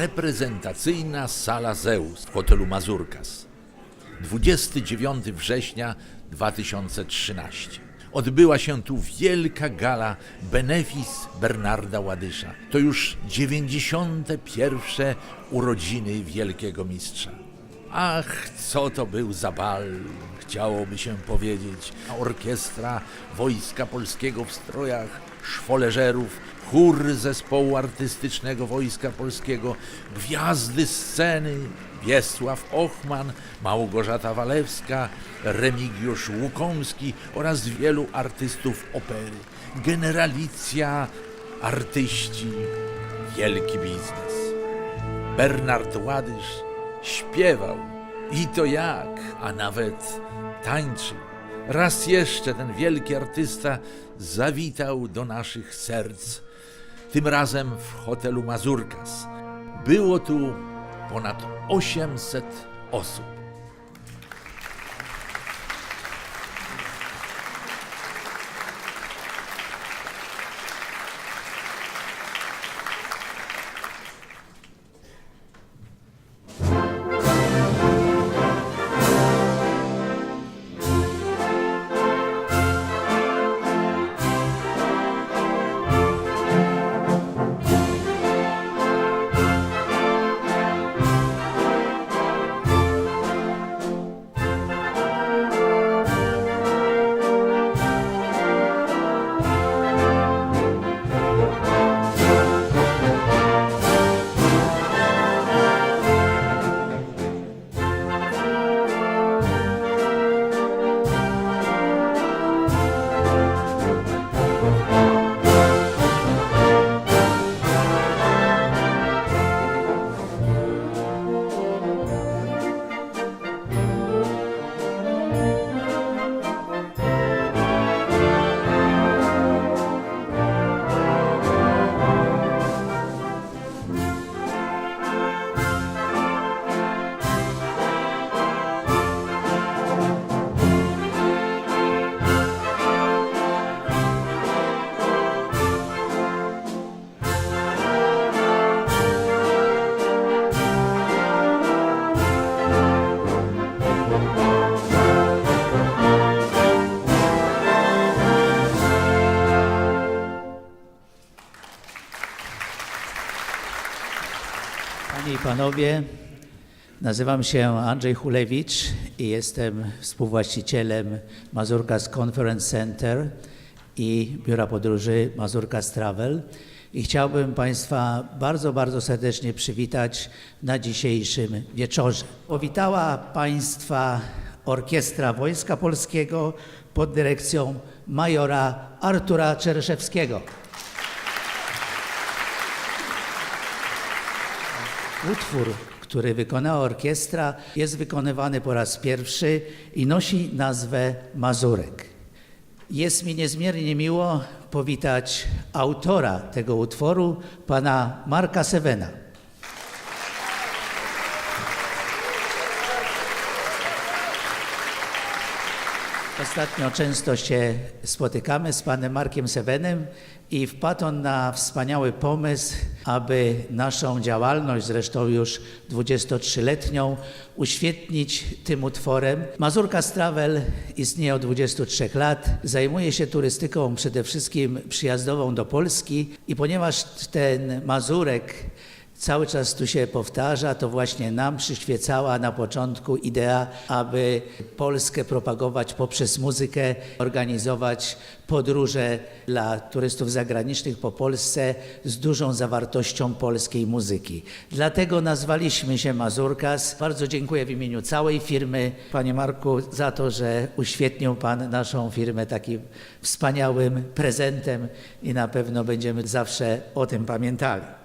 reprezentacyjna sala Zeus w hotelu Mazurkas. 29 września 2013. Odbyła się tu wielka gala Benefis Bernarda Ładysza. To już 91. urodziny wielkiego mistrza. Ach, co to był za bal, chciałoby się powiedzieć. Orkiestra Wojska Polskiego w strojach szwoleżerów, chór zespołu artystycznego Wojska Polskiego, gwiazdy sceny Wiesław Ochman, Małgorzata Walewska, Remigiusz Łukomski oraz wielu artystów opery. Generalicja, artyści, wielki biznes. Bernard Ładysz śpiewał i to jak, a nawet tańczył. Raz jeszcze ten wielki artysta zawitał do naszych serc, tym razem w hotelu Mazurkas. Było tu ponad 800 osób. Panowie, nazywam się Andrzej Hulewicz i jestem współwłaścicielem Mazurkas Conference Center i Biura Podróży Mazurkas Travel. I chciałbym Państwa bardzo, bardzo serdecznie przywitać na dzisiejszym wieczorze. Powitała Państwa Orkiestra Wojska Polskiego pod dyrekcją majora Artura Czereszewskiego. Utwór, który wykonała orkiestra, jest wykonywany po raz pierwszy i nosi nazwę Mazurek. Jest mi niezmiernie miło powitać autora tego utworu, pana Marka Sewena. Ostatnio często się spotykamy z panem Markiem Sewenem i wpadł on na wspaniały pomysł, aby naszą działalność, zresztą już 23-letnią, uświetnić tym utworem. Mazurka Travel istnieje od 23 lat, zajmuje się turystyką przede wszystkim przyjazdową do Polski i ponieważ ten Mazurek cały czas tu się powtarza, to właśnie nam przyświecała na początku idea, aby Polskę propagować poprzez muzykę, organizować podróże dla turystów zagranicznych po Polsce z dużą zawartością polskiej muzyki. Dlatego nazwaliśmy się Mazurkas. Bardzo dziękuję w imieniu całej firmy, panie Marku, za to, że uświetnił pan naszą firmę takim wspaniałym prezentem i na pewno będziemy zawsze o tym pamiętali.